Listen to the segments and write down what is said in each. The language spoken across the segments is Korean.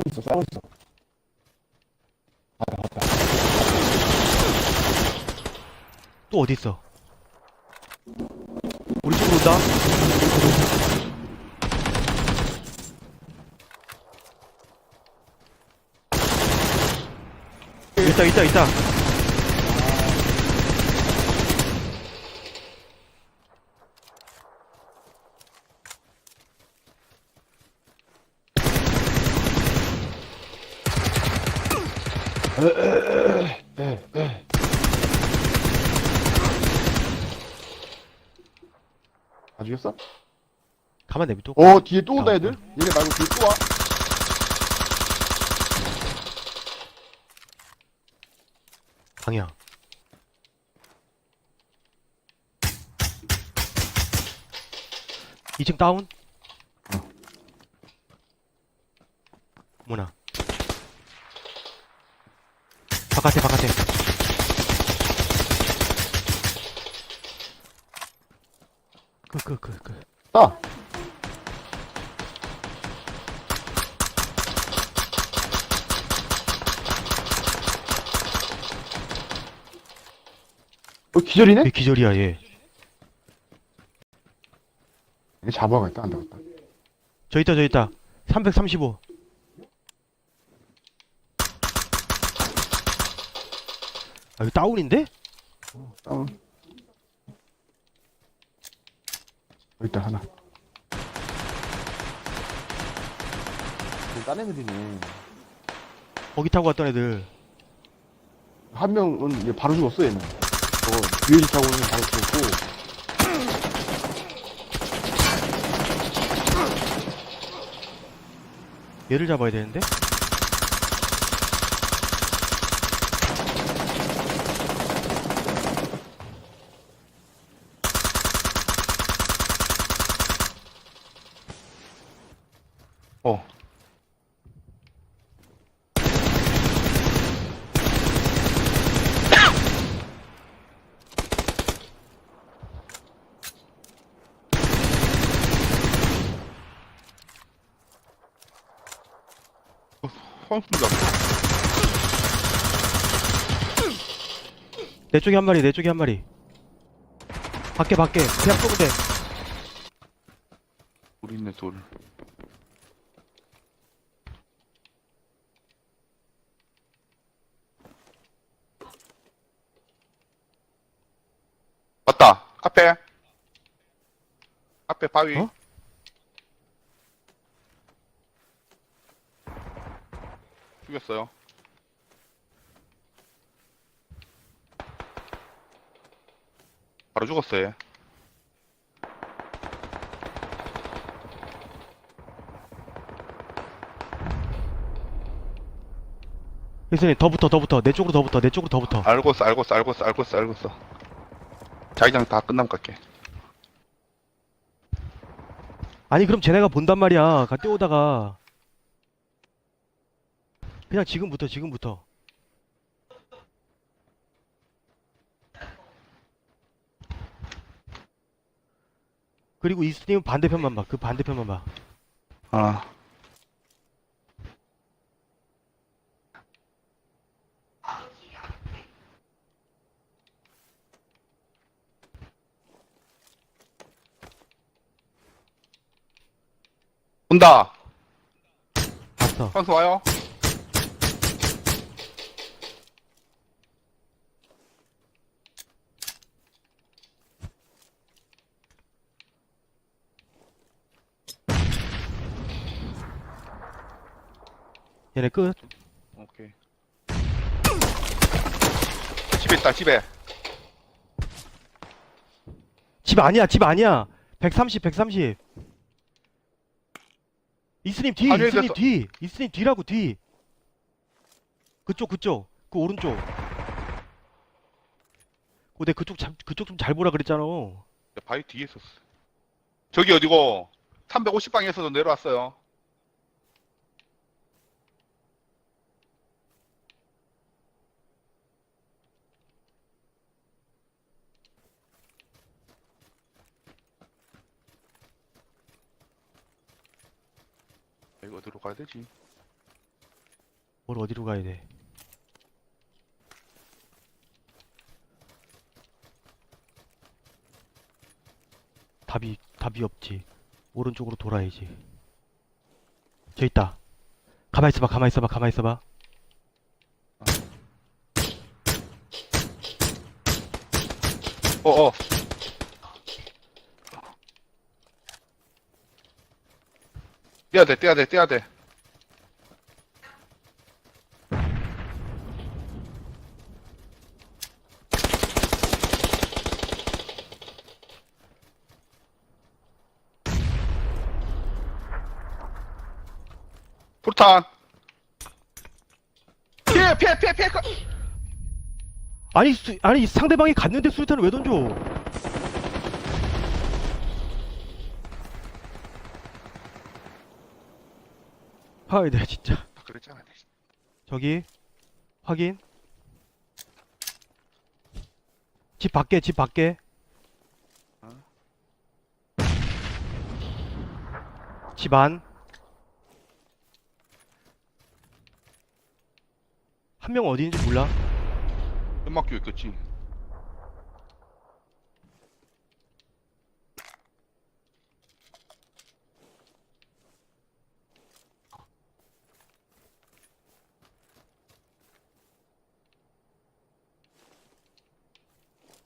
싸우고 있어, 싸우고 있어. 맞다, 맞다. 또 어디 있어? 우리 쪽으로 온다. 있다 있다 있다. 다 죽였어? 가만 내비둬. 어, 뒤에 또 온다, 아, 애들? 얘네 말고 뒤에 또 와. 방향. 이층 다운? 뭐나? 바깥에 바깥에. 그그그 그. 따! 어, 기절이네? 얘 기절이야 얘. 얘 잡아가겠다, 안 되겠다. 저 있다 저 있다. 335. 아 이거 다운인데? 다운. 여기 있다, 하나. 딴 애들이네. 거기 타고 왔던 애들. 한 명은 얘 바로 죽었어, 얘는. 저거, UAG 타고는 바로 죽었고. 얘를 잡아야 되는데? 어. 황순자 내 쪽에 한 마리, 내 쪽에 한 마리. 밖에, 밖에. 그냥 쏘면 돼. 우리 있네 돌 맞다 앞에 앞에 바위 어? 죽였어요 바로 죽었어요 얘. 일선이 더 붙어, 더 붙어. 내 쪽으로 더 붙어, 내 쪽으로 더 붙어. 알고 있어, 알고 있어, 알고 있어, 알고 있어, 알고 있어. 자기장 다 끝나면 갈게. 아니, 그럼 쟤네가 본단 말이야. 가 뛰어오다가. 그냥 지금부터, 지금부터. 그리고 이스님 반대편만 봐. 그 반대편만 봐. 아. 온다! 봤어. 황수 와요? 얘네 끝. 오케이. 집에 있다, 집에. 집 아니야, 집 아니야. 130, 130. 이스님 뒤, 아니, 이스님 됐어. 뒤. 이스님 뒤라고 뒤. 그쪽, 그쪽. 그 오른쪽. 어, 내 그쪽 잡, 그쪽 좀 잘 보라 그랬잖아. 바위 뒤에 있었어. 저기 어디고? 350방에서도 내려왔어요. 이거 어디로 가야 되지? 뭘 어디로 가야 돼? 답이 답이 없지. 오른쪽으로 돌아야지. 저 있다. 가만 있어봐. 가만 있어봐. 가만 있어봐. 어어 뛰어야 돼 뛰어야 돼 뛰어야 돼. 포탄. 피해 피해 피해 피해. 거- 아니 수, 아니 상대방이 갔는데 수류탄을 왜 던져? 아, 내가 진짜. 그랬잖아 저기 확인. 집 밖에 집 밖에. 집 안. 한 명 어디 있는지 몰라. 연막교 있겠지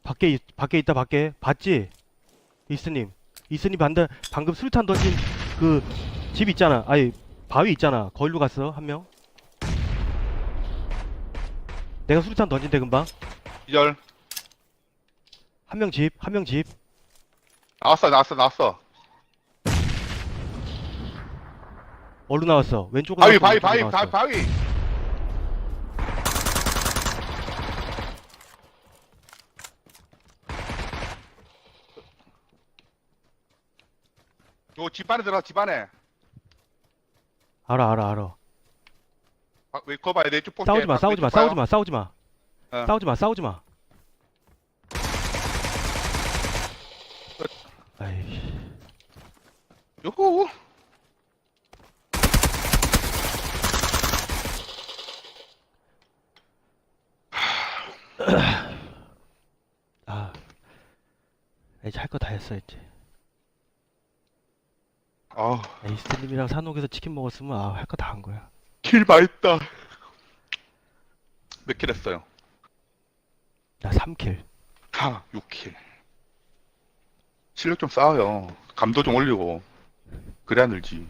밖에 있- 밖에 있다 밖에. 봤지? 이스님. 이스님 반대 방금 술탄 던진 그 집 있잖아. 아니 바위 있잖아. 거기로 갔어 한 명. 내가 수류탄 던진대 금방. 기절. 한 명 집 한 명 집. 나왔어 나왔어 나왔어. 어디로 나왔어? 왼쪽으로 바위 나왔어, 바위 왼쪽으로 바위 나왔어? 바위 바위 요 집 안에 들어가 집 안에. 알아 알아 알아. 아, 왜 봐야 돼쭉 볼게. 싸우지 마 아, 싸우지 마. 싸우지 마 싸우지 마. 어. 싸우지 마 싸우지 마. 아이 요호. 아 이제 할 거 다 했어 이제 아우. 에이스님이랑 산옥에서 치킨 먹었으면 아 할 거 다 한 거야. 킬 맛있다. 몇 킬 했어요? 나 3킬. 하 6킬. 실력 좀 쌓아요. 감도 좀 올리고. 그래야 늘지